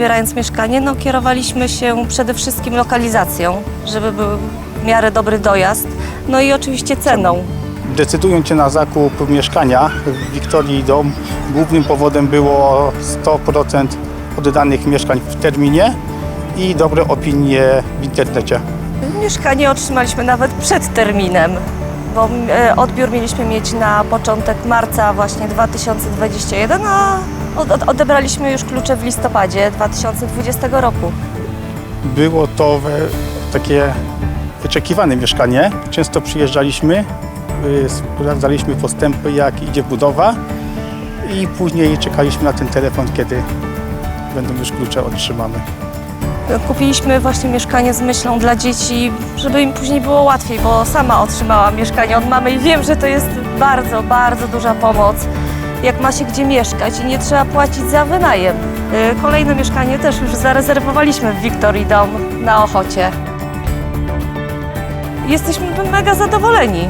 wybierając mieszkanie, no kierowaliśmy się przede wszystkim lokalizacją, żeby był w miarę dobry dojazd, no i oczywiście ceną. Decydując się na zakup mieszkania w Wiktorii Dom, głównym powodem było 100% oddanych mieszkań w terminie i dobre opinie w internecie. Mieszkanie otrzymaliśmy nawet przed terminem, bo e, odbiór mieliśmy mieć na początek marca właśnie 2021, a odebraliśmy już klucze w listopadzie 2020 roku. Było to we, takie wyczekiwane mieszkanie. Często przyjeżdżaliśmy, y, sprawdzaliśmy postępy, jak idzie budowa i później czekaliśmy na ten telefon, kiedy będą już klucze otrzymane. Kupiliśmy właśnie mieszkanie z myślą dla dzieci, żeby im później było łatwiej, bo sama otrzymałam mieszkanie od mamy i wiem, że to jest bardzo, bardzo duża pomoc, jak ma się gdzie mieszkać i nie trzeba płacić za wynajem. Y, Kolejne mieszkanie też już zarezerwowaliśmy w Victory Dom na Ochocie. Jesteśmy mega zadowoleni.